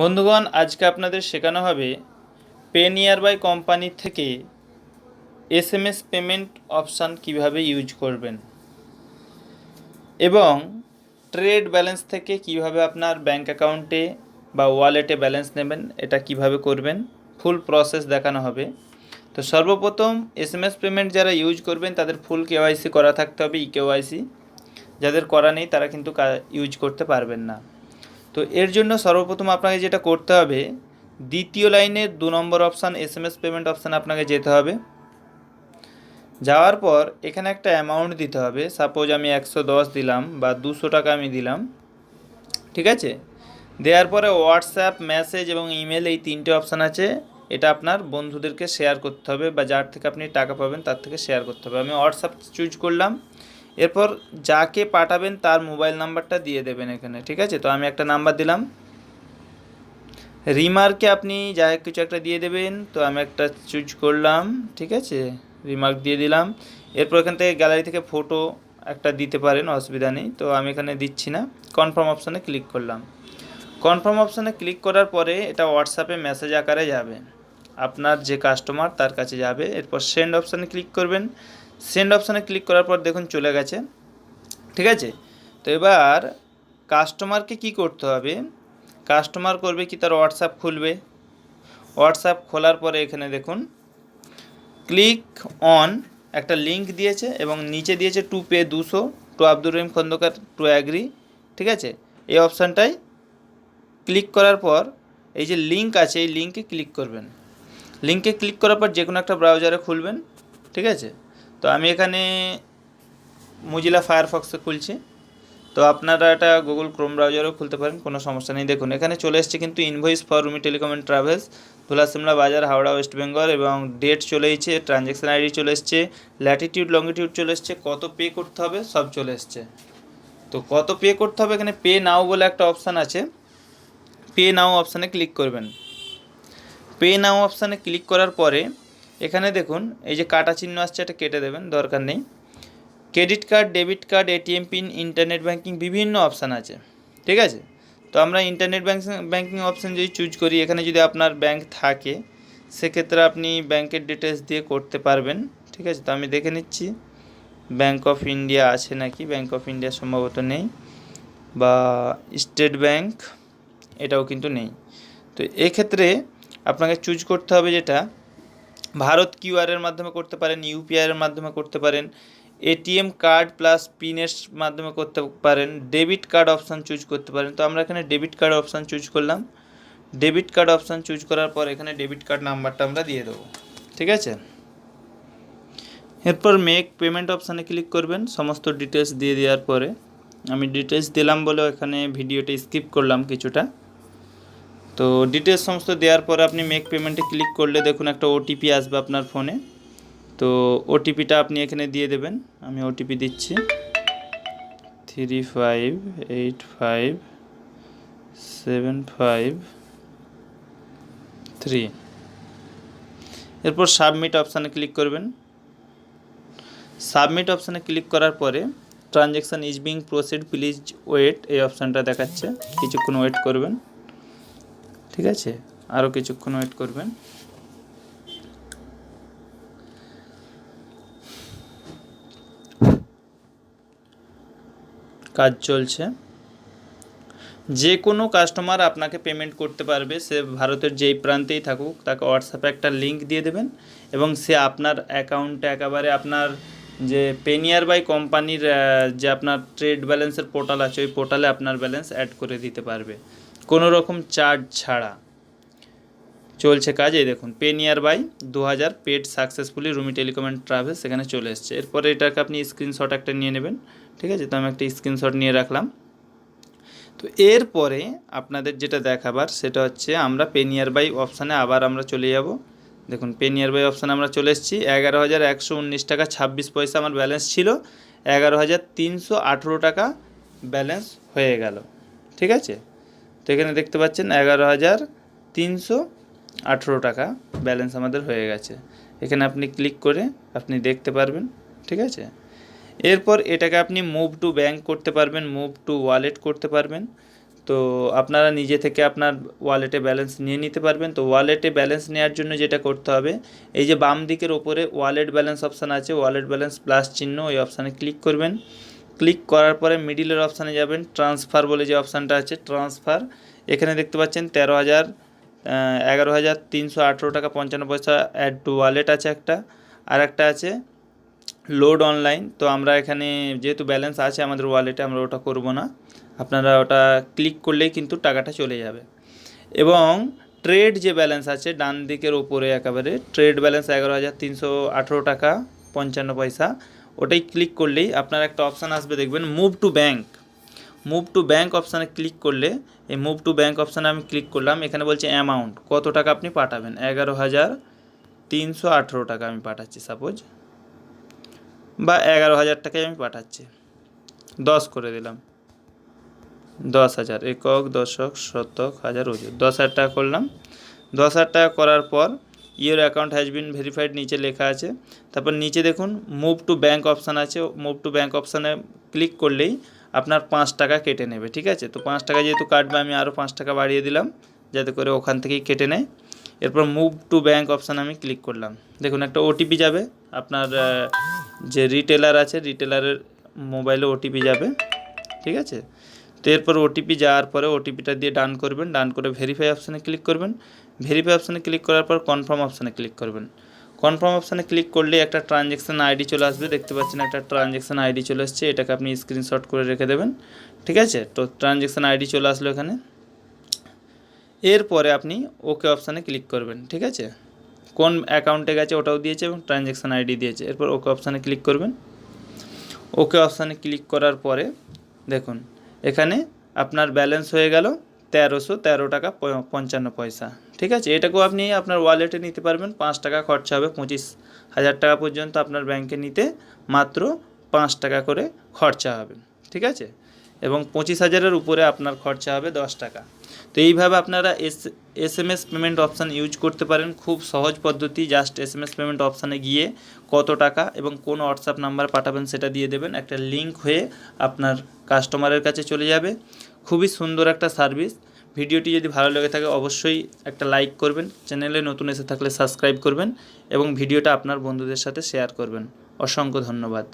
বন্ধুগণ, আজকে আপনাদের শেখানো হবে পে নিয়ার বাই কোম্পানি থেকে S M S payment option কীভাবে ইউজ করবেন এবং ট্রেড ব্যালেন্স থেকে কীভাবে আপনার ব্যাংক অ্যাকাউন্টে বা ওয়ালেটে ব্যালেন্স নেবেন, এটা কীভাবে করবেন ফুল প্রসেস দেখানো হবে। তো সর্বপ্রথম এস এম এস পেমেন্ট যারা ইউজ করবেন, তাদের ফুল কেওয়াইসি করা থাকতে হবে ই কেওয়াইসি যাদের করা নেই, তারা কিন্তু ইউজ করতে পারবেন না। তো এর জন্য সর্বপ্রথম আপনাকে যেটা করতে হবে, দ্বিতীয় লাইনের দু নম্বর option S M S payment option আপনাকে যেতে হবে। যাওয়ার পর এখানে একটা অ্যামাউন্ট দিতে হবে, সাপোজ আমি একশো দশ দিলাম বা দুশো টাকা আমি দিলাম, ঠিক আছে? দেওয়ার পরে হোয়াটসঅ্যাপ, মেসেজ এবং ইমেল এই তিনটে অপশান আছে, এটা আপনার বন্ধুদেরকে শেয়ার করতে হবে বা যার থেকে আপনি টাকা পাবেন তার থেকে শেয়ার করতে হবে। আমি হোয়াটসঅ্যাপ চুজ করলাম এরপর যাকে পাঠাবেন তার মোবাইল নাম্বারটা দিয়ে দেবেন এখানে, ঠিক আছে? তো আমি একটা নাম্বার দিলাম। রিমার্কে আপনি যা কিছু একটা দিয়ে দেবেন, তো আমি একটা চুজ করলাম, ঠিক আছে? রিমার্ক দিয়ে দিলাম। এরপর এখান থেকে গ্যালারি থেকে ফটো একটা দিতে পারেন, অসুবিধা নেই। তো আমি এখানে দিচ্ছি না। কনফার্ম অপশানে ক্লিক করলাম। কনফার্ম অপশানে ক্লিক করার পরে এটা হোয়াটসঅ্যাপে মেসেজ আকারে যাবে। আপনার যে কাস্টমার তার কাছে যাবে। এরপর সেন্ড অপশানে ক্লিক করবেন। সেন্ড অপশানে ক্লিক করার পর দেখুন চলে গেছে। ঠিক আছে? তো এবার কাস্টমারকে কি করতে হবে? কাস্টমার করবে কি? তার হোয়াটসঅ্যাপ খুলবে। হোয়াটসঅ্যাপ খোলার পরে এখানে দেখুন ক্লিক অন একটা লিঙ্ক দিয়েছে এবং নিচে দিয়েছে টু পে দুশো to Abdur Rahim Khandakar to agree ঠিক আছে? এই অপশানটাই ক্লিক করার পর এই যে লিঙ্ক আছে, এই লিঙ্কে ক্লিক করবেন। লিঙ্কে ক্লিক করার পর যে কোনো একটা ব্রাউজারে খুলবেন। ঠিক আছে? তো আমি এখানে মুজিলা ফায়ারফক্সে খুলছি। তো আপনারা এটা গুগল ক্রোম ব্রাউজারও খুলতে পারেন, কোনো সমস্যা নেই। দেখুন, এখানে চলে এসছে কিন্তু invoice for Rumi telecom and travels Dhula Simla Bazar, Howrah West Bengal এবং ডেট চলে এসেছে ট্রানজ্যাকশান আইডি চলে এসছে ল্যাটিটিউড লঙ্গিটিউড চলে এসছে, কত পে করতে হবে সব চলে এসছে। তো কত পে করতে হবে? এখানে পে নাও বলে একটা অপশান আছে। পে নাও অপশানে ক্লিক করবেন। পে নাও অপশানে ক্লিক করার পরে এখানে দেখুন, এই যে কাটা চিহ্ন আসছে, এটা কেটে দেবেন, দরকার নেই। Credit card, debit card, ATM pin, internet banking বিভিন্ন অপশান আছে, ঠিক আছে? তো আমরা ইন্টারনেট ব্যাঙ্কিং ব্যাঙ্কিং অপশান যদি চুজ করি, এখানে যদি আপনার ব্যাঙ্ক থাকে, সেক্ষেত্রে আপনি ব্যাংকের ডিটেলস দিয়ে করতে পারবেন, ঠিক আছে? তো আমি দেখে নিচ্ছি ব্যাঙ্ক অফ ইন্ডিয়া আছে নাকি? ব্যাঙ্ক অফ ইন্ডিয়া সম্ভবত নেই, বা স্টেট ব্যাঙ্ক এটাও কিন্তু নেই। তো এক্ষেত্রে আপনাকে চুজ করতে হবে যেটা ভারত কিউআরের মাধ্যমে করতে পারেন ইউপিআইয়ের মাধ্যমে করতে পারেন এটিএম কার্ড প্লাস পিনের মাধ্যমে করতে পারেন ডেবিট কার্ড অপশান চুজ করতে পারেন। তো আমরা এখানে ডেবিট কার্ড অপশান চুজ করলাম। ডেবিট কার্ড অপশান চুজ করার পর এখানে ডেবিট কার্ড নাম্বারটা আমরা দিয়ে দেবো। ঠিক আছে? এরপর মেক পেমেন্ট অপশানে ক্লিক করবেন, সমস্ত ডিটেলস দিয়ে দেওয়ার পরে। আমি ডিটেলস দিলাম বলে এখানে ভিডিওটা স্কিপ করলাম কিছুটা। তো ডিটেলস সমস্ত দেওয়ার পরে আপনি মেক পেমেন্টে ক্লিক করলে দেখুন একটা ওটিপি আসবে আপনার ফোনে তো ওটিপিটা আপনি এখানে দিয়ে দেবেন। আমি ওটিপি দিচ্ছি। Three five eight five seven five three এরপর সাবমিট অপশানে ক্লিক করবেন। সাবমিট অপশানে ক্লিক করার পরে transaction is being proceed please wait এই অপশানটা দেখাচ্ছে। কিছুক্ষণ ওয়েট করবেন। ঠিক আছে? আরও কিছুক্ষণ ওয়েট করবেন। কাজ চলছে। যে কোনো কাস্টমার আপনাকে পেমেন্ট করতে পারবে, সে ভারতের যেই প্রান্তেই থাকুক, তাকে হোয়াটসঅ্যাপে একটা লিঙ্ক দিয়ে দেবেন এবং সে আপনার অ্যাকাউন্টে একেবারে আপনার যে পেনিয়ার বাই কোম্পানির যে আপনার ট্রেড ব্যালেন্সের পোর্টাল আছে, ওই পোর্টালে আপনার ব্যালেন্স অ্যাড করে দিতে পারবে। কোনো রকম চার্জ ছাড়া। চলছে কাজ দেখুন পে নিয়ার বাই দু হাজার paid successfully Rumi telecom and travels সেখানে চলে এসছে। এরপরে এটাকে আপনি স্ক্রিনশট একটা নিয়ে নেবেন, ঠিক আছে? তো আমি একটা স্ক্রিনশট নিয়ে রাখলাম। তো এরপরে আপনাদের যেটা দেখাবার, সেটা হচ্ছে আমরা পে নিয়ার বাই অপশানে আবার আমরা চলে যাব। দেখুন পে নিয়ার বাই অপশানে আমরা চলে এসেছি। এগারো হাজার একশো উনিশ টাকা ছাব্বিশ পয়সা আমার ব্যালেন্স ছিল। এগারো হাজার তিনশো আঠেরো টাকা ব্যালেন্স হয়ে গেল। ঠিক আছে? তো এখানে দেখতে পাচ্ছেন এগারো হাজার তিনশো আঠেরো টাকা ব্যালেন্স আমাদের হয়ে গেছে। এখানে আপনি ক্লিক করে আপনি দেখতে পারবেন, ঠিক আছে? এরপর এটাকে আপনি মুভ টু ব্যাঙ্ক করতে পারবেন, মুভ টু ওয়ালেট করতে পারবেন। তো আপনারা নিজে থেকে আপনার ওয়ালেটে ব্যালেন্স নিয়ে নিতে পারবেন। তো ওয়ালেটে ব্যালেন্স নেওয়ার জন্য যেটা করতে হবে, এই যে বাম দিকের ওপরে ওয়ালেট ব্যালেন্স অপশান আছে, ওয়ালেট ব্যালেন্স প্লাস চিহ্ন, ওই অপশানে ক্লিক করবেন। ক্লিক করার পরে মিডিলের অপশানে যাবেন ট্রান্সফার বলে যে অপশানটা আছে ট্রান্সফার এখানে দেখতে পাচ্ছেন তেরো হাজার এগারো হাজার তিনশো আঠেরো টাকা পঞ্চান্ন পয়সা অ্যাড টু ওয়ালেট আছে একটা। আর একটা আছে লোড অনলাইন তো আমরা এখানে যেহেতু ব্যালেন্স আছে আমাদের ওয়ালেটে আমরা ওটা করব না। আপনারা ওটা ক্লিক করলেই কিন্তু টাকাটা চলে যাবে। এবং ট্রেড যে ব্যালেন্স আছে, ডান দিকের ওপরে একেবারে ট্রেড ব্যালেন্স এগারো হাজার তিনশো আঠেরো টাকা পঞ্চান্ন পয়সা। ওটাই ক্লিক করলেই আপনার একটা অপশান আসবে, দেখবেন move to bank move to bank অপশানে ক্লিক করলে, এই মুভ টু ব্যাঙ্ক অপশানে আমি ক্লিক করলাম, এখানে বলছে অ্যামাউন্ট কত টাকা আপনি পাঠাবেন? এগারো হাজার তিনশো আঠেরো টাকা আমি পাঠাচ্ছি সাপোজ বা এগারো হাজার টাকায় আমি পাঠাচ্ছি। দশ করে দিলাম। দশ হাজার, একক, দশক, শতক, হাজার, ওজন। দশ হাজার টাকা করলাম। দশ হাজার টাকা করার পর your account has been verified নিচে লেখা আছে। তারপর নিচে দেখুন মুভ টু ব্যাঙ্ক অপশান আছে। মুভ টু ব্যাঙ্ক অপশানে ক্লিক করলেই আপনার পাঁচ টাকা কেটে নেবে, ঠিক আছে? তো পাঁচ টাকা যেহেতু কাটবে, আমি আরও পাঁচ টাকা বাড়িয়ে দিলাম, যাতে করে ওখান থেকেই কেটে নেয়। এরপর মুভ টু ব্যাঙ্ক অপশান আমি ক্লিক করলাম। দেখুন, একটা ওটিপি যাবে। আপনার যে রিটেলার আছে রিটেলারের মোবাইলে ওটিপি যাবে, ঠিক আছে? তো এরপর ওটিপি যাওয়ার পরে ওটিপিটা দিয়ে ডান করবেন, ডান করে ভেরিফাই অপশানে ক্লিক করবেন। ভেরিফাই অপশানে ক্লিক করার পর কনফার্ম অপশানে ক্লিক করবেন। কনফার্ম অপশানে ক্লিক করলে একটা ট্রানজ্যাকশান আইডি চলে আসবে, দেখতে পাচ্ছেন একটা ট্রানজ্যাকশান আইডি চলে আসছে, এটাকে আপনি স্ক্রিনশট করে রেখে দেবেন, ঠিক আছে? তো ট্রানজ্যাকশান আইডি চলে আসলো এখানে। এরপরে আপনি ওকে অপশানে ক্লিক করবেন, ঠিক আছে? কোন অ্যাকাউন্টে গেছে ওটাও দিয়েছে এবং ট্রানজ্যাকশান আইডি দিয়েছে, এরপর ওকে অপশানে ক্লিক করবেন। ওকে অপশানে ক্লিক করার পরে দেখুন এখানে আপনার ব্যালেন্স হয়ে গেল তেরোশো তেরো টাকা পঞ্চান্ন পয়সা। ঠিক আছে? এটাকেও আপনি আপনার ওয়ালেটে নিতে পারবেন। পাঁচ টাকা খরচা হবে পঁচিশ হাজার টাকা পর্যন্ত আপনার ব্যাংকে নিতে মাত্র পাঁচ টাকা করে খরচা হবে। ঠিক আছে? এবং পঁচিশ হাজারের উপরে আপনার খরচা হবে দশ টাকা। তো এইভাবে আপনারা S S M S payment option use করতে পারেন। খুব সহজ পদ্ধতি just S M S payment অপশানে গিয়ে কত টাকা এবং কোন হোয়াটসঅ্যাপ নাম্বার পাঠাবেন সেটা দিয়ে দেবেন। একটা লিঙ্ক হয়ে আপনার কাস্টমারের কাছে চলে যাবে। খুবই সুন্দর একটা সার্ভিস ভিডিওটি যদি ভালো লেগে থাকে, অবশ্যই একটা লাইক করবেন। চ্যানেলে নতুন এসে থাকলে সাবস্ক্রাইব করবেন এবং ভিডিওটা আপনার বন্ধুদের সাথে শেয়ার করবেন। অসংখ্য ধন্যবাদ।